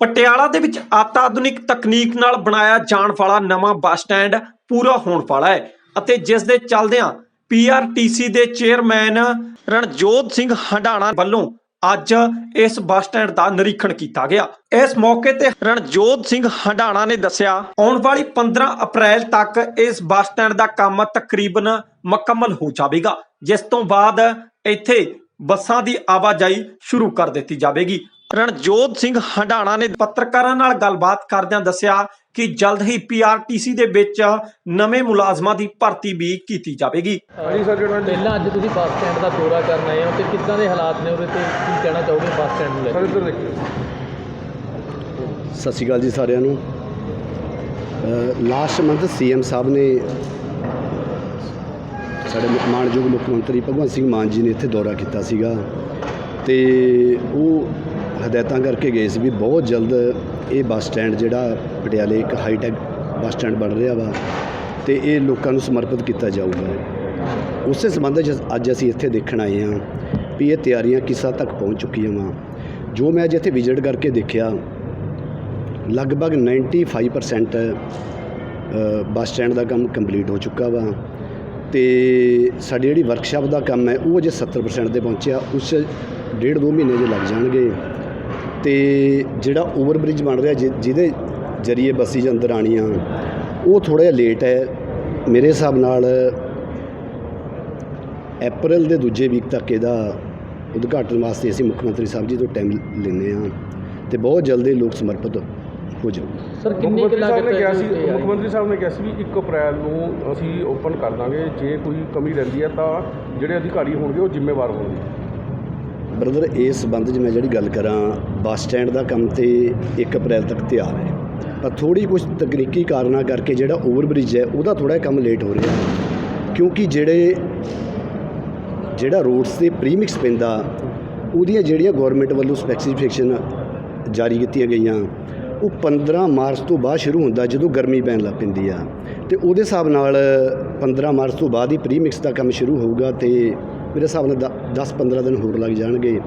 ਪਟਿਆਲਾ ਦੇ ਵਿੱਚ ਆਧੁਨਿਕ ਤਕਨੀਕ ਨਾਲ ਬਣਾਇਆ ਜਾਣ ਵਾਲਾ ਨਵਾਂ ਬੱਸ ਸਟੈਂਡ ਪੂਰਾ ਹੋਣ ਵਾਲਾ ਹੈ ਅਤੇ ਜਿਸ ਦੇ ਚੱਲਦਿਆਂ ਪੀਆਰਟੀਸੀ ਦੇ ਚੇਅਰਮੈਨ ਰਣਜੋਤ ਸਿੰਘ ਹੰਡਾਣਾ ਵੱਲੋਂ ਅੱਜ ਇਸ ਬੱਸ ਸਟੈਂਡ ਦਾ ਨਿਰੀਖਣ ਕੀਤਾ ਗਿਆ। ਇਸ ਮੌਕੇ ਤੇ ਰਣਜੋਤ ਸਿੰਘ ਹੰਡਾਣਾ ਨੇ ਦੱਸਿਆ, ਆਉਣ ਵਾਲੀ 15 ਅਪ੍ਰੈਲ ਤੱਕ ਇਸ ਬੱਸ ਸਟੈਂਡ ਦਾ ਕੰਮ ਤਕਰੀਬਨ ਮੁਕੰਮਲ ਹੋ ਜਾਵੇਗਾ, ਜਿਸ ਤੋਂ ਬਾਅਦ ਇੱਥੇ ਬੱਸਾਂ ਦੀ ਆਵਾਜਾਈ ਸ਼ੁਰੂ ਕਰ ਦਿੱਤੀ ਜਾਵੇਗੀ। ਰਣਜੋਤ ਸਿੰਘ ਹੰਡਾਣਾ ਨੇ ਪੱਤਰਕਾਰਾਂ ਨਾਲ ਗੱਲਬਾਤ ਕਰਦਿਆਂ ਦੱਸਿਆ ਕਿ ਜਲਦ ਹੀ ਪੀਆਰਟੀਸੀ ਦੇ ਵਿੱਚ ਨਵੇਂ ਮੁਲਾਜ਼ਮਾਂ ਦੀ ਭਰਤੀ ਵੀ ਕੀਤੀ ਜਾਵੇਗੀ। ਹਾਂਜੀ ਸਰ ਜਿਹੜਾ ਜੀ। ਪਹਿਲਾਂ ਅੱਜ ਤੁਸੀਂ ਬੱਸ ਸਟੈਂਡ ਦਾ ਦੌਰਾ ਕਰਨ ਆਏ ਹੋ ਤੇ ਕਿੱਦਾਂ ਦੇ ਹਾਲਾਤ ਨੇ ਉਹਦੇ ਤੇ ਕੀ ਕਹਿਣਾ ਚਾਹੋਗੇ ਬੱਸ ਸਟੈਂਡ ਨੂੰ ਲੈ ਸਰ ਕੇ ਇੱਧਰ ਦੇਖਿਓ ਸਤਿ ਸ਼੍ਰੀ ਅਕਾਲ ਜੀ ਸਾਰਿਆਂ ਨੂੰ। ਲਾਸਟ ਮੰਥ ਸੀਐਮ ਸਾਹਿਬ ਨੇ ਸਾਡੇ ਮਾਨਯੋਗ ਮੁੱਖ ਮੰਤਰੀ ਭਗਵੰਤ ਸਿੰਘ ਮਾਨ ਜੀ ਨੇ ਇੱਥੇ ਦੌਰਾ ਕੀਤਾ ਸੀਗਾ ਤੇ ਉਹ ਹਦਾਇਤਾਂ ਕਰਕੇ ਗਏ ਸੀ ਵੀ ਬਹੁਤ ਜਲਦ ਇਹ ਬੱਸ ਸਟੈਂਡ ਜਿਹੜਾ ਪਟਿਆਲੇ ਇੱਕ ਹਾਈਟੈਕ ਬੱਸ ਸਟੈਂਡ ਬਣ ਰਿਹਾ ਵਾ ਤੇ ਇਹ ਲੋਕਾਂ ਨੂੰ ਸਮਰਪਿਤ ਕੀਤਾ ਜਾਊਗਾ। ਉਸੇ ਸੰਬੰਧ ਵਿੱਚ ਅੱਜ ਅਸੀਂ ਇੱਥੇ ਦੇਖਣ ਆਏ ਹਾਂ ਵੀ ਇਹ ਤਿਆਰੀਆਂ ਕਿਸ ਹੱਦ ਤੱਕ ਪਹੁੰਚ ਚੁੱਕੀਆਂ ਵਾ। ਜੋ ਮੈਂ ਅੱਜ ਇੱਥੇ ਵਿਜ਼ਿਟ ਕਰਕੇ ਦੇਖਿਆ ਲਗਭਗ 95% ਅ, ਬੱਸ ਸਟੈਂਡ ਦਾ ਕੰਮ ਕੰਪਲੀਟ ਹੋ ਚੁੱਕਾ ਵਾ ਤੇ ਸਾਡੀ ਜਿਹੜੀ ਵਰਕਸ਼ਾਪ ਦਾ ਕੰਮ ਹੈ ਉਹ ਅਜੇ 70% ਤੇ ਪਹੁੰਚਿਆ ਉਸ ਡੇਢ ਦੋ ਮਹੀਨੇ ਜੇ ਲੱਗ ਜਾਣਗੇ। ਤੇ ਜਿਹੜਾ ਓਵਰ ਬ੍ਰਿਜ ਬਣ ਰਿਹਾ ਜਿ- ਜਿਹਦੇ ਜਰੀਏ ਬੱਸਿਸ ਅੰਦਰ ਆਣੀਆਂ ਉਹ ਥੋੜ੍ਹਾ ਜਿਹਾ ਲੇਟ ਹੈ। ਮੇਰੇ ਹਿਸਾਬ ਨਾਲ ਅਪ੍ਰੈਲ ਦੇ ਦੂਜੇ ਵੀਕ ਤੱਕ ਇਹਦਾ ਉਦਘਾਟਨ ਵਾਸਤੇ ਅਸੀਂ ਮੁੱਖ ਮੰਤਰੀ ਸਾਹਿਬ ਜੀ ਤੋਂ ਟਾਈਮ ਲੈਂਦੇ ਹਾਂ ਤੇ ਬਹੁਤ ਜਲਦੀ ਲੋਕ ਸਮਰਪਿਤ ਹੋ ਜਾਊ ਸਰ ਮੁੱਖ ਕਿੰਨੀ ਕੁ ਮੰਤਰੀ ਸਾਹਿਬ ਲਾਗਤ ਨੇ ਕਿਹਾ ਹੈ ਸੀ ਮੁੱਖ ਮੰਤਰੀ ਸਾਹਿਬ ਨੇ ਕਿਹਾ ਸੀ ਵੀ 1 ਅਪ੍ਰੈਲ ਨੂੰ ਅਸੀਂ ਓਪਨ ਕਰ ਦਾਂਗੇ। ਜੇ ਕੋਈ ਕਮੀ ਰਹਿੰਦੀ ਹੈ ਤਾਂ ਜਿਹੜੇ ਅਧਿਕਾਰੀ ਹੋਣਗੇ ਉਹ ਜ਼ਿੰਮੇਵਾਰ ਹੋਣਗੇ। ਬ੍ਰਦਰ ਇਸ ਸੰਬੰਧ 'ਚ ਮੈਂ ਜਿਹੜੀ ਗੱਲ ਕਰਾਂ ਬੱਸ ਸਟੈਂਡ ਦਾ ਕੰਮ ਤੇ 1 ਅਪ੍ਰੈਲ ਤੱਕ ਤਿਆਰ ਹੈ। ਪਰ ਥੋੜੀ ਕੁਝ ਤਕਨੀਕੀ ਕਾਰਨਾਂ ਕਰਕੇ ਜਿਹੜਾ ਓਵਰ ਬ੍ਰਿਜ ਹੈ, ਉਹਦਾ ਥੋੜਾ ਕੰਮ ਲੇਟ ਹੋ ਰਿਹਾ ਕਿਉਂਕਿ ਜਿਹੜੇ, ਜਿਹੜਾ ਰੋਡਸ ਤੇ ਪ੍ਰੀਮਿਕਸ ਪੈਂਦਾ, ਉਹਦੀਆਂ ਜਿਹੜੀਆਂ ਗਵਰਨਮੈਂਟ ਵੱਲੋਂ ਸਪੈਸੀਫਿਕੇਸ਼ਨ ਜਾਰੀ ਕੀਤੀਆਂ ਗਈਆਂ, ਉਹ 15 ਮਾਰਚ ਤੋਂ ਬਾਅਦ ਸ਼ੁਰੂ ਹੁੰਦਾ ਜਦੋਂ ਗਰਮੀ ਪੈਣ ਲੱਗ ਪੈਂਦੀ ਆ। ਤੇ ਉਹਦੇ ਹਿਸਾਬ ਨਾਲ 15 ਮਾਰਚ ਤੋਂ ਬਾਅਦ ਹੀ ਪ੍ਰੀਮਿਕਸ ਦਾ ਕੰਮ ਸ਼ੁਰੂ ਹੋਊਗਾ ਤੇ ਮੇਰੇ ਹਿਸਾਬ ਨਾਲ 10-15 ਦਿਨ ਹੋਰ ਲੱਗ ਜਾਣਗੇ।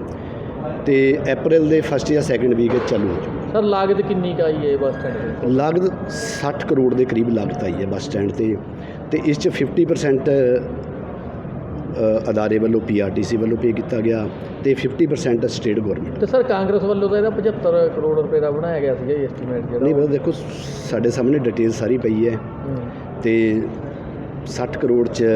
ਤੇ ਅਪ੍ਰੈਲ ਦੇ ਫਸਟ ਜਾਂ ਸੈਕੰਡ ਵੀਕ ਵਿੱਚ ਚਾਲੂ ਹੋ ਜਾਊਗਾ ਸਰ ਲਾਗਤ ਕਿੰਨੀ ਕੁ ਆਈ ਹੈ ਬੱਸ ਸਟੈਂਡ ਦੀ ਲਾਗਤ 60 ਕਰੋੜ ਦੇ ਕਰੀਬ ਲਾਗਤ ਆਈ ਹੈ ਬੱਸ ਸਟੈਂਡ ਤੇ ਤੇ ਇਸ 'ਚ 50% ਅ, ਅਦਾਰੇ ਵੱਲੋਂ ਪੀਆਰਟੀਸੀ ਵੱਲੋਂ ਪੇ ਕੀਤਾ ਗਿਆ ਤੇ 50% ਸਟੇਟ ਗਵਰਨਮੈਂਟ ਤੇ ਸਰ ਕਾਂਗਰਸ ਵੱਲੋਂ ਤਾਂ ਇਹਦਾ 75 ਕਰੋੜ ਰੁਪਏ ਦਾ ਬਣਾਇਆ ਗਿਆ ਸੀਗਾ ਐਸਟੀਮੇਟ ਜਿਹੜਾ। ਨਹੀਂ ਬਸ ਦੇਖੋ ਸਾਡੇ ਸਾਹਮਣੇ ਡਿਟੇਲ ਸਾਰੀ ਪਈ ਹੂੰ। ਤੇ 60 ਕਰੋੜ ਚ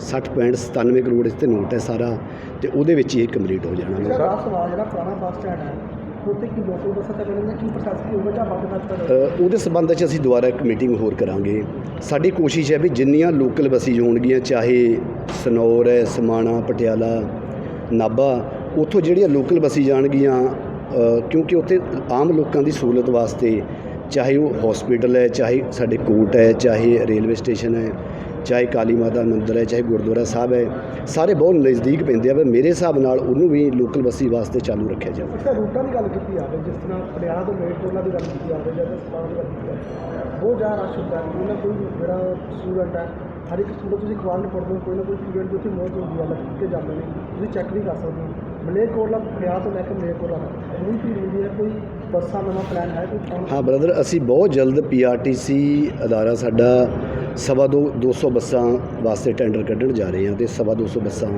60.97 ਕਰੋੜ ਇਸ ਤੇ ਨੋਟ ਹੈ ਸਾਰਾ ਤੇ ਉਹਦੇ ਵਿੱਚ ਹੀ ਇਹ ਕੰਪਲੀਟ ਹੋ ਜਾਣਾ। ਸਰ ਆਹ ਸਵਾਲ ਜਿਹੜਾ ਪੁਰਾਣਾ ਬੱਸ ਸਟੈਂਡ ਹੈ ਉੱਥੇ ਕੀ ਲੋਕਲ ਬੱਸਾਂ ਚੱਲਣ ਦਾ ਕੀ ਪ੍ਰੋਸੈਸ ਕੀ ਹੋਊਗਾ ਜਾਂ ਬੰਦ ਕਰ ਦਿੱਤਾ? ਅ, ਉਹਦੇ ਸੰਬੰਧ ਵਿੱਚ ਅਸੀਂ ਦੁਬਾਰਾ ਇੱਕ ਮੀਟਿੰਗ ਹੋਰ ਕਰਾਂਗੇ। ਸਾਡੀ ਕੋਸ਼ਿਸ਼ ਹੈ ਵੀ ਜਿੰਨੀਆਂ ਲੋਕਲ ਬੱਸਿਸ ਹੋਣਗੀਆਂ ਚਾਹੇ ਸਨੌਰ ਹੈ ਸਮਾਣਾ ਪਟਿਆਲਾ ਨਾਭਾ ਉੱਥੋਂ ਜਿਹੜੀਆਂ ਲੋਕਲ ਬੱਸਿਸ ਜਾਣਗੀਆਂ ਅ, ਕਿਉਂਕਿ ਉੱਥੇ ਆਮ ਲੋਕਾਂ ਦੀ ਸਹੂਲਤ ਵਾਸਤੇ ਚਾਹੇ ਉਹ ਹਸਪੀਟਲ ਹੈ ਚਾਹੇ ਸਾਡੇ ਕੋਰਟ ਹੈ ਚਾਹੇ ਰੇਲਵੇ ਸਟੇਸ਼ਨ ਹੈ ਚਾਹੇ ਕਾਲੀ ਮਾਤਾ ਮੰਦਿਰ ਹੈ ਚਾਹੇ ਗੁਰਦੁਆਰਾ ਸਾਹਿਬ ਹੈ ਸਾਰੇ ਬਹੁਤ ਨਜ਼ਦੀਕ ਪੈਂਦੇ ਆ ਪਰ ਮੇਰੇ ਹਿਸਾਬ ਨਾਲ ਉਹਨੂੰ ਵੀ ਲੋਕਲ ਬੱਸੀ ਵਾਸਤੇ ਚਾਲੂ ਰੱਖਿਆ ਜਾਵੇ। ਅੱਛਾ ਰੂਟਾਂ ਦੀ ਗੱਲ ਕੀਤੀ ਜਾਵੇ ਜਿਸ ਤਰ੍ਹਾਂ ਪਟਿਆਲਾ ਤੋਂ ਮੇਟਰੋਲਾ ਦੀ ਗੱਲ ਕੀਤੀ ਜਾਵੇ ਜਾਂ ਸਪਾਨ ਦੀ ਗੱਲ ਕੀਤੀ ਜਾਵੇ ਬਹੁਤ ਜ਼ਿਆਦਾ ਰਸ਼ ਹੁੰਦਾ ਹੈ। ਕੋਈ ਜਿਹੜਾ ਸਟੂਡੈਂਟ ਹੈ ਹਰ ਇੱਕ ਸਟੂਡੈਂਟ ਤੁਸੀਂ ਅਖਬਾਰ ਨੂੰ ਪੜ੍ਹਦੇ ਹੋ ਕੋਈ ਨਾ ਕੋਈ ਸਟੂਡੈਂਟ ਉੱਥੇ ਮੌਤ ਹੁੰਦੀ ਹੈ ਲੱਗ ਕੇ ਜਾਂਦੇ ਨੇ ਤੁਸੀਂ ਚੈੱਕ ਵੀ ਕਰ ਸਕਦੇ ਮਲੇਰਕੋਟਲਾ ਪਟਿਆਲਾ ਤੋਂ ਲੈ ਕੇ ਮਲੇਰਕੋਟਲਾ ਤੱਕ ਕੋਈ ਭੀੜ ਹੁੰਦੀ ਹੈ ਕੋਈ ਬੱਸਾਂ ਨਵਾਂ ਪਲਾਨ ਹੈ ਕੋਈ ਹਾਂ ਬ੍ਰਦਰ ਅਸੀਂ ਬਹੁਤ ਜਲਦ ਪੀਆਰਟੀਸੀ ਅਦਾਰਾ ਸਾਡਾ ਸਵਾ ਦੋ 200 ਬੱਸਾਂ ਵਾਸਤੇ ਟੈਂਡਰ ਕੱਢਣ ਜਾ ਰਹੇ ਹਾਂ ਤੇ ਸਵਾ 200 ਬੱਸਾਂ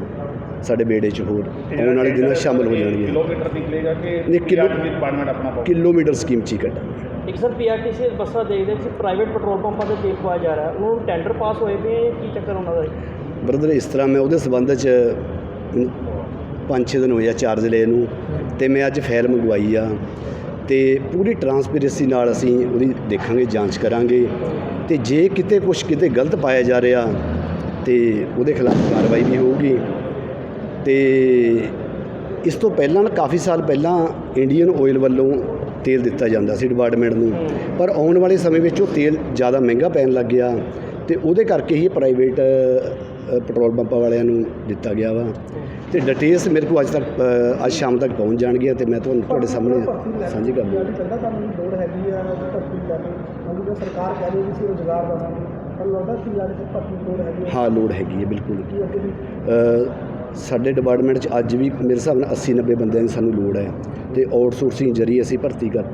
ਸਾਡੇ ਬੇੜੇ 'ਚ ਹੋਰ ਆਉਣ ਵਾਲੇ ਦਿਨਾਂ 'ਚ ਸ਼ਾਮਲ ਹੋ ਜਾਣਗੀਆਂ। ਕਿਲੋਮੀਟਰ ਨਿਕਲੇਗਾ ਕਿ ਨਹੀਂ, ਕਿਲੋ- ਡਿਪਾਰਟਮੈਂਟ ਆਪਣਾ ਕਿਲੋਮੀਟਰ ਸਕੀਮ 'ਚ ਹੀ ਕੱਢਾਂਗੇ। ਇੱਕ ਸਰ ਪੀਆਰਟੀਸੀ ਬੱਸਾਂ ਦੇਖਦੇ ਸੀ ਪ੍ਰਾਈਵੇਟ ਪੈਟਰੋਲ ਪੰਪਾਂ ਤੇ ਤੇਲ ਪਵਾਇਆ ਜਾ ਰਿਹਾ। ਉਹਨਾਂ ਨੂੰ ਟੈਂਡਰ ਪਾਸ ਹੋਏ ਪਏ ਆ, ਕੀ ਚੱਕਰ ਉਹਨਾਂ ਦਾ? ਬ੍ਰਦਰ ਇਸ ਤਰ੍ਹਾਂ ਮੈਂ ਉਹਦੇ ਸੰਬੰਧ 'ਚ ਪੰਜ ਛੇ ਦਿਨ ਹੋਏ ਆ ਚਾਰਜ ਲਏ ਨੂੰ ਤੇ ਮੈਂ ਅੱਜ ਫਾਈਲ ਮੰਗਵਾਈ ਆ। ਤੇ ਪੂਰੀ ਟਰਾਂਸਪੇਰੈਂਸੀ ਨਾਲ ਅਸੀਂ ਉਹਦੀ ਦੇਖਾਂਗੇ, ਜਾਂਚ ਕਰਾਂਗੇ। ਤੇ ਜੇ ਕਿਤੇ ਕੁਝ ਕਿਤੇ ਗਲਤ ਪਾਇਆ ਜਾ ਰਿਹਾ ਤੇ ਉਹਦੇ ਖਿਲਾਫ ਕਾਰਵਾਈ ਵੀ ਹੋਊਗੀ। ਤੇ ਇਸ ਤੋਂ ਪਹਿਲਾਂ ਕਾਫੀ ਸਾਲ ਪਹਿਲਾਂ ਇੰਡੀਅਨ ਆਇਲ ਵੱਲੋਂ ਤੇਲ ਦਿੱਤਾ ਜਾਂਦਾ ਸੀ ਡਿਪਾਰਟਮੈਂਟ ਨੂੰ। ਪਰ ਆਉਣ ਵਾਲੇ ਸਮੇਂ ਵਿੱਚ ਉਹ ਤੇਲ ਜ਼ਿਆਦਾ ਮਹਿੰਗਾ ਪੈਣ ਲੱਗ ਗਿਆ ਤੇ ਉਹਦੇ ਕਰਕੇ ਹੀ ਪ੍ਰਾਈਵੇਟ ਪੈਟਰੋਲ ਪੰਪਾਂ ਵਾਲਿਆਂ ਨੂੰ ਦਿੱਤਾ ਗਿਆ ਵਾ। ਤੇ ਡਿਟੇਲਸ ਮੇਰੇ ਕੋਲ ਅੱਜ ਤੱਕ ਅੱਜ ਸ਼ਾਮ ਤੱਕ ਪਹੁੰਚ ਜਾਣਗੀਆਂ ਤੇ ਮੈਂ ਤੁਹਾਨੂੰ ਤੁਹਾਡੇ ਸਾਹਮਣੇ ਸਾਂਝੀ ਕਰ ਦੂੰਗਾ। ਕਹਿੰਦਾ ਤੁਹਾਨੂੰ ਲੋੜ ਹੈਗੀ ਆ ਭਰਤੀ ਲੈ ਕੇ ਕਿਉਂਕਿ ਜੇ ਸਰਕਾਰ ਕਹਿ ਰਹੀ ਰੋਜ਼ਗਾਰ ਦੀ ਹੈਗੀ ਹੈ ਲੋੜ ਹੈਗੀ ਹੈ ਬਿਲਕੁਲ। ਸਾਡੇ ਡਿਪਾਰਟਮੈਂਟ 'ਚ ਅੱਜ ਵੀ ਮੇਰੇ ਹਿਸਾਬ ਨਾਲ 80 90 ਬੰਦਿਆਂ ਦੀ ਸਾਨੂੰ ਲੋੜ ਹੈ। ਤੇ ਆਊਟਸੋਰਸਿੰਗ ਜਰੀਏ ਅਸੀਂ ਭਰਤੀ ਕਰ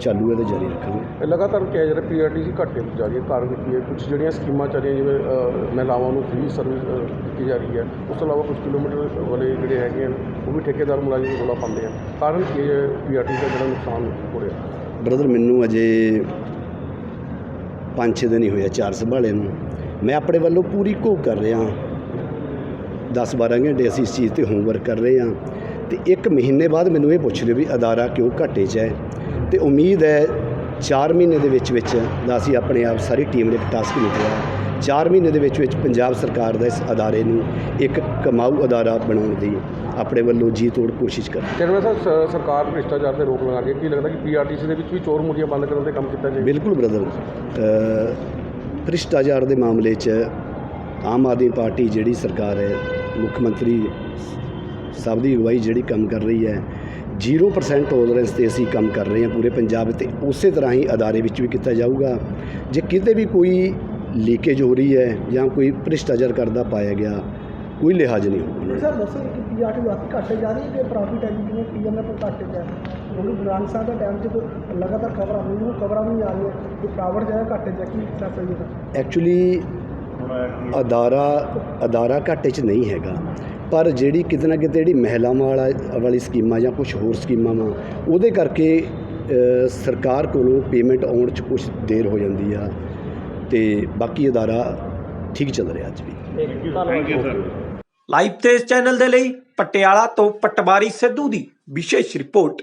ਚਾਲੂ ਹੈ ਤੇ ਜਾਰੀ ਰੱਖਾਂਗੇ। ਲਗਾਤਾਰ ਕਿਹਾ ਜਾ ਰਿਹਾ ਪੀਆਰਟੀਸੀ ਘਾਟੇ ਵਿੱਚ ਜਾ ਰਹੀ ਹੈ ਕਾਰਨ ਕੀ ਹੈ? ਕੁਝ ਜਿਹੜੀਆਂ ਸਕੀਮਾਂ ਚੱਲ ਰਹੀਆਂ ਜਿਵੇਂ ਅ, ਮਹਿਲਾਵਾਂ ਨੂੰ ਫ੍ਰੀ ਸਰਵਿਸ ਦਿੱਤੀ ਜਾ ਰਹੀ ਹੈ ਉਸ ਤੋਂ ਇਲਾਵਾ ਕੁਝ ਕਿਲੋਮੀਟਰ ਵਾਲੇ ਜਿਹੜੇ ਹੈਗੇ ਹਨ ਉਹ ਵੀ ਠੇਕੇਦਾਰ ਮੁਲਾਜ਼ਮ ਨੂੰ ਰੌਲਾ ਪਾਉਂਦੇ ਆ। ਕਾਰਨ ਕੀ ਹੈ ਪੀਆਰਟੀ ਦਾ ਜਿਹੜਾ ਨੁਕਸਾਨ ਹੋ ਰਿਹਾ? ਬ੍ਰਦਰ ਮੈਨੂੰ ਅਜੇ 5-6 ਦਿਨ ਹੀ ਹੋਇਆ ਚਾਰ ਸੰਭਾਲੇ ਨੂੰ। ਮੈਂ ਆਪਣੇ ਵੱਲੋਂ ਪੂਰੀ ਘੋਖ ਕਰ ਰਿਹਾ 10-12 ਘੰਟੇ ਅਸੀਂ ਇਸ ਚੀਜ਼ ਤੇ ਹੋਮਵਰਕ ਕਰ ਰਹੇ ਹਾਂ। ਤੇ ਇੱਕ ਮਹੀਨੇ ਬਾਅਦ ਮੈਨੂੰ ਇਹ ਪੁੱਛ ਲਿਓ ਵੀ ਅਦਾਰਾ ਕਿਉਂ ਘਾਟੇ 'ਚ ਹੈ? ਤੇ ਉਮੀਦ ਹੈ 4 ਮਹੀਨੇ ਦੇ ਵਿੱਚ ਵਿੱਚ ਦਾ ਅਸੀਂ ਆਪਣੇ ਆਪ ਸਾਰੀ ਟੀਮ ਨੇ ਟਾਸਕ ਲਿਖਿਆ 4 ਮਹੀਨੇ ਦੇ ਵਿੱਚ ਵਿੱਚ ਪੰਜਾਬ ਸਰਕਾਰ ਦਾ ਇਸ ਅਦਾਰੇ ਨੂੰ ਇੱਕ ਕਮਾਊ ਅਦਾਰਾ ਬਣਾਉਣ ਦੀ ਆਪਣੇ ਵੱਲੋਂ ਜੀ ਤੋੜ ਕੋਸ਼ਿਸ਼ ਕਰ ਚੇਅਰਮੈਨ ਸਾਹਿਬ ਸਰਕਾਰ ਭ੍ਰਿਸ਼ਟਾਚਾਰ ਤੇ ਰੋਕ ਲਗਾ ਕੇ ਕੀ ਲੱਗਦਾ ਕਿ ਪੀਆਰਟੀਸੀ ਦੇ ਵਿੱਚ ਵੀ ਚੋਰ ਮੁਰੀਆਂ ਬੰਦ ਕਰਨ ਦੇ ਕੰਮ ਕੀਤਾ ਜਾਏ ਬਿਲਕੁਲ ਬ੍ਰਦਰ। ਭ੍ਰਿਸ਼ਟਾਚਾਰ ਦੇ ਮਾਮਲੇ 'ਚ ਆਮ ਆਦਮੀ ਪਾਰਟੀ ਜਿਹੜੀ ਸਰਕਾਰ ਹੈ ਮੁੱਖ ਮੰਤਰੀ ਸਭ ਦੀ ਅਗਵਾਈ ਜਿਹੜੀ ਕੰਮ ਕਰ ਰਹੀ ਹੈ 0% ਟੋਲਰੈਂਸ ਤੇ ਅਸੀਂ ਕੰਮ ਕਰ ਰਹੇ ਹਾਂ ਪੂਰੇ ਪੰਜਾਬ ਤੇ ਉਸੇ ਤਰ੍ਹਾਂ ਹੀ ਅਦਾਰੇ ਵਿੱਚ ਵੀ ਕੀਤਾ ਜਾਊਗਾ। ਜੇ ਕਿਤੇ ਵੀ ਕੋਈ ਲੀਕੇਜ ਹੋ ਰਹੀ ਹੈ ਜਾਂ ਕੋਈ ਭ੍ਰਿਸ਼ਟਾਚਾਰ ਕਰਦਾ ਪਾਇਆ ਗਿਆ ਕੋਈ ਲਿਹਾਜ਼ ਨਹੀਂ ਹੋਊਗਾ। ਸਰ ਦੱਸੋ ਕਿ ਪੀਆਰਟੀ ਵਾਕਈ ਘੱਟੇ ਜਾ ਰਹੀ ਹੈ ਕਿ ਪ੍ਰੋਫਿਟ ਹੈ ਜਿਵੇਂ ਪੀਐਮਐਫ ਘੱਟੇ ਜਾ ਕਿਉਂਕਿ ਗੁਰਾਂ ਸਾਹਿਬ ਦਾ ਟਾਈਮ ਤਾਂ ਲਗਾਤਾਰ ਖਬਰਾਂ ਆਉਂਦੀਆਂ ਨੇ ਖਬਰਾਂ ਵੀ ਆ ਰਹੀਆਂ ਕਿ ਪ੍ਰਾਈਵੇਟ ਜਗ੍ਹਾ ਘੱਟੇ ਜਾ ਕੀ ਦੱਸ ਰਹੀ ਹੈ? ਐਕਚੁਅਲੀ ਅਦਾਰਾ ਅਦਾਰਾ ਘਾਟੇ 'ਚ ਨਹੀਂ ਹੈਗਾ। ਪਰ ਜਿਹੜੀ ਕਿਤੇ ਨਾ ਕਿਤੇ ਜਿਹੜੀ ਮਹਿਲਾਵਾਂ ਵਾਲਾ ਵਾਲੀ ਸਕੀਮਾਂ ਜਾਂ ਕੁਝ ਹੋਰ ਸਕੀਮਾਂ ਵਾ ਉਹਦੇ ਕਰਕੇ ਸਰਕਾਰ ਕੋਲੋਂ ਪੇਮੈਂਟ ਆਉਣ 'ਚ ਕੁਝ ਦੇਰ ਹੋ ਜਾਂਦੀ ਆ ਤੇ ਬਾਕੀ ਅਦਾਰਾ ਠੀਕ ਚੱਲ ਰਿਹਾ ਅੱਜ ਵੀ। ਧੰਨਵਾਦ ਲਾਈਵ ਤੇਜ਼ ਚੈਨਲ ਦੇ ਲਈ ਪਟਿਆਲਾ ਤੋਂ ਪਟਵਾਰੀ ਸਿੱਧੂ ਦੀ ਵਿਸ਼ੇਸ਼ ਰਿਪੋਰਟ।